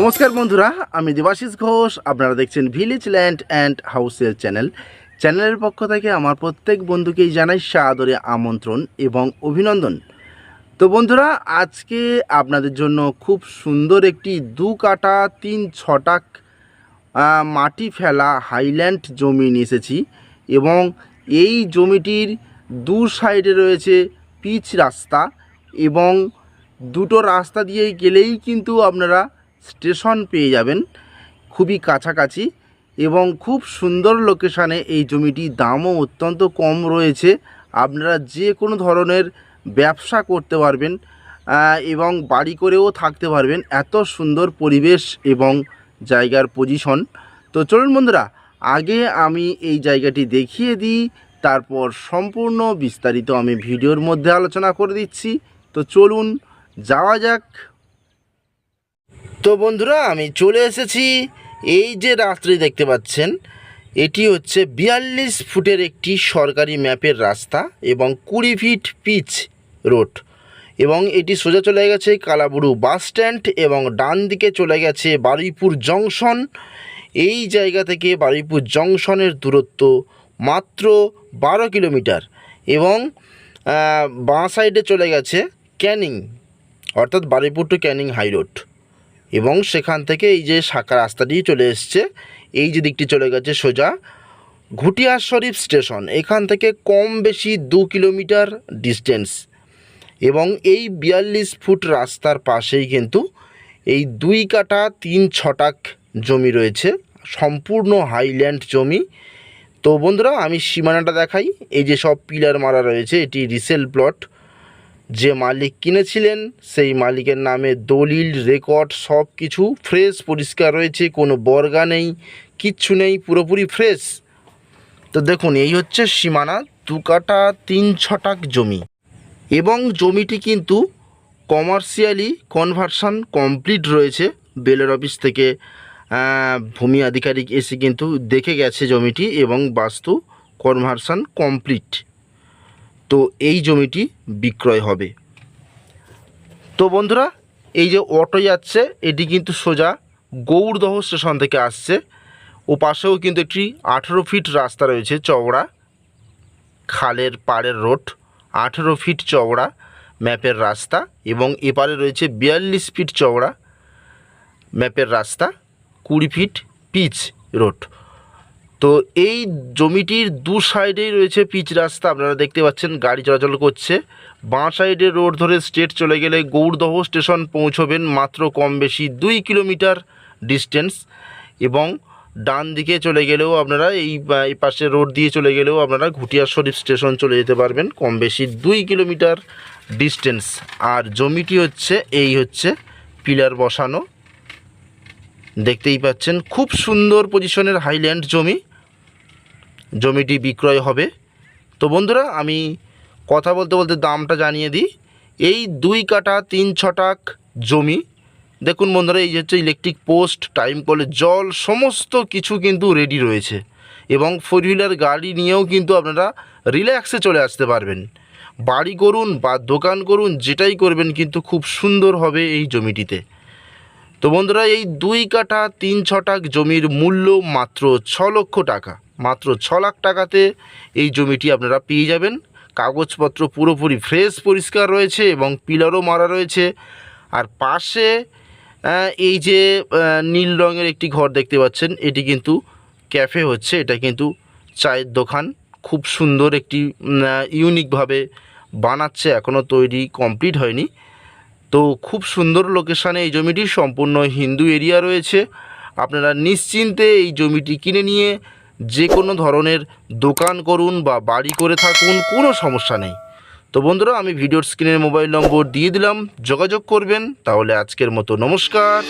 নমস্কার বন্ধুরা, আমি দেবাশিস ঘোষ। আপনারা দেখছেন ভিলেজ ল্যান্ড অ্যান্ড হাউসের চ্যানেল চ্যানেলের পক্ষ থেকে আমার প্রত্যেক বন্ধুকেই জানাই সাদরে আমন্ত্রণ এবং অভিনন্দন। তো বন্ধুরা, আজকে আপনাদের জন্য খুব সুন্দর একটি দু কাটা, তিন ছটাক মাটি ফেলা হাইল্যান্ড জমি নিয়ে এসেছি এবং এই জমিটির দু সাইডে রয়েছে পিচ রাস্তা এবং দুটো রাস্তা দিয়ে গেলেই কিন্তু আপনারা স্টেশন পেয়ে যাবেন খুবই কাছাকাছি এবং খুব সুন্দর লোকেশানে এই জমিটির দামও অত্যন্ত কম রয়েছে। আপনারা যে কোনো ধরনের ব্যবসা করতে পারবেন এবং বাড়ি করেও থাকতে পারবেন। এত সুন্দর পরিবেশ এবং জায়গার পজিশন তো চলুন বন্ধুরা, আগে আমি এই জায়গাটি দেখিয়ে দিই, তারপর সম্পূর্ণ বিস্তারিত আমি ভিডিওর মধ্যে আলোচনা করে দিচ্ছি। তো চলুন, যাওয়া যাক। তো বন্ধুরা, আমি চলে এসেছি। এই যে রাস্তাটি দেখতে পাচ্ছেন, এটি হচ্ছে বিয়াল্লিশ ফুটের একটি সরকারি ম্যাপের রাস্তা এবং কুড়ি ফিট পিচ রোড এবং এটি সোজা চলে গেছে কালাবুড়ু বাস স্ট্যান্ড এবং ডান দিকে চলে গেছে বারুইপুর জংশন। এই জায়গা থেকে বারুইপুর জংশনের দূরত্ব মাত্র বারো কিলোমিটার এবং বাঁ সাইডে চলে গেছে ক্যানিং, অর্থাৎ Baruipur to Canning high road. এবং সেখান থেকে এই যে শাখা রাস্তাটি চলে এসছে, এই যে দিকটি চলে গেছে সোজা ঘুটিয়া শরীফ স্টেশন। এখান থেকে কম বেশি দু কিলোমিটার ডিস্টেন্স এবং এই বিয়াল্লিশ ফুট রাস্তার পাশেই কিন্তু এই দুই কাটা তিন ছটাক জমি রয়েছে, সম্পূর্ণ হাইল্যান্ড জমি। তো বন্ধুরা, আমি সীমানাটা দেখাই। এই যে সব পিলার মারা রয়েছে, এটি রিসেল প্লট যে মালিক কিনেছিলেন, সেই মালিকের নামে দলিল, রেকর্ড, সব কিছু ফ্রেশ পরিষ্কার রয়েছে, কোনো বর্গা নেই, কিচ্ছু নেই, পুরোপুরি ফ্রেশ। তো দেখুন, এই হচ্ছে সীমানা, দু কাটা তিন ছটাক জমি। এবং জমিটি কিন্তু কমার্শিয়ালি কনভার্সন কমপ্লিট রয়েছে, বেলের অফিস থেকে ভূমি আধিকারিক এসে কিন্তু দেখে গেছে জমিটি এবং বাস্তু কনভার্সন কমপ্লিট তো এই জমিটি বিক্রয় হবে। তো বন্ধুরা, এই যে অটো যাচ্ছে, এটি কিন্তু সোজা গৌড়দহ স্টেশন থেকে আসছে। ও পাশেও কিন্তু একটি আঠেরো ফিট রাস্তা রয়েছে চওড়া, খালের পাড়ের রোড, আঠেরো ফিট চওড়া ম্যাপের রাস্তা এবং এপারে রয়েছে বিয়াল্লিশ ফিট চওড়া ম্যাপের রাস্তা, কুড়ি ফিট পিচ রোড। তো এই জমিটির দু সাইডেই রয়েছে পিচ রাস্তা, আপনারা দেখতে পাচ্ছেন গাড়ি চলাচল করছে। বাঁ সাইডে রোড ধরে স্টেট চলে গেলে গৌড়দহ স্টেশন পৌঁছবেন মাত্র কম বেশি দুই কিলোমিটার ডিস্টেন্স এবং ডান দিকে চলে গেলেও আপনারা এই এই পাশে রোড দিয়ে চলে গেলেও আপনারা ঘুটিয়া শরীফ স্টেশন চলে যেতে পারবেন কম বেশি দুই কিলোমিটার ডিস্টেন্স। আর জমিটি হচ্ছে, এই হচ্ছে পিলার বসানো। দেখতেই পাচ্ছেন খুব সুন্দর পজিশনের হাইল্যান্ড জমি। জমিটি বিক্রয় হবে। তো বন্ধুরা, আমি কথা বলতে বলতে দামটা জানিয়ে দিই। এই দুই কাটা তিন ছটাক জমি। দেখুন বন্ধুরা, এই হচ্ছে ইলেকট্রিক পোস্ট টাইম কলে জল, সমস্ত কিছু কিন্তু রেডি রয়েছে। এবং ফোর হুইলার গাড়ি নিয়েও কিন্তু আপনারা রিল্যাক্সে চলে আসতে পারবেন। বাড়ি করুন বা দোকান করুন, যেটাই করবেন, কিন্তু খুব সুন্দর হবে এই জমিটিতে। তো বন্ধুরা, এই দুই কাঠা তিন ছটাক জমির মূল্য মাত্র ছ লক্ষ টাকা। মাত্র ছ লাখ টাকাতে এই জমিটি আপনারা পেয়ে যাবেন। কাগজপত্র পুরোপুরি ফ্রেশ পরিষ্কার রয়েছে এবং পিলারও মারা রয়েছে। আর পাশে এই যে নীল রঙের একটি ঘর দেখতে পাচ্ছেন, এটি কিন্তু ক্যাফে হচ্ছে। এটা কিন্তু চায়ের দোকান। খুব সুন্দর একটি ইউনিকভাবে বানাচ্ছে। এখনও তৈরি কমপ্লিট হয়নি। তো খুব সুন্দর লোকেশানে এই জমিটি। সম্পূর্ণ হিন্দু এরিয়া রয়েছে। আপনারা নিশ্চিন্তে এই জমিটি কিনে নিয়ে যে কোনো ধরনের দোকান করুন বা বাড়ি করে থাকুন, কোনো সমস্যা নেই। তো বন্ধুরা, আমি ভিডিওর স্ক্রিনের মোবাইল নম্বর দিয়ে দিলাম। যোগাযোগ করবেন, তাহলে আজকের মতো নমস্কার।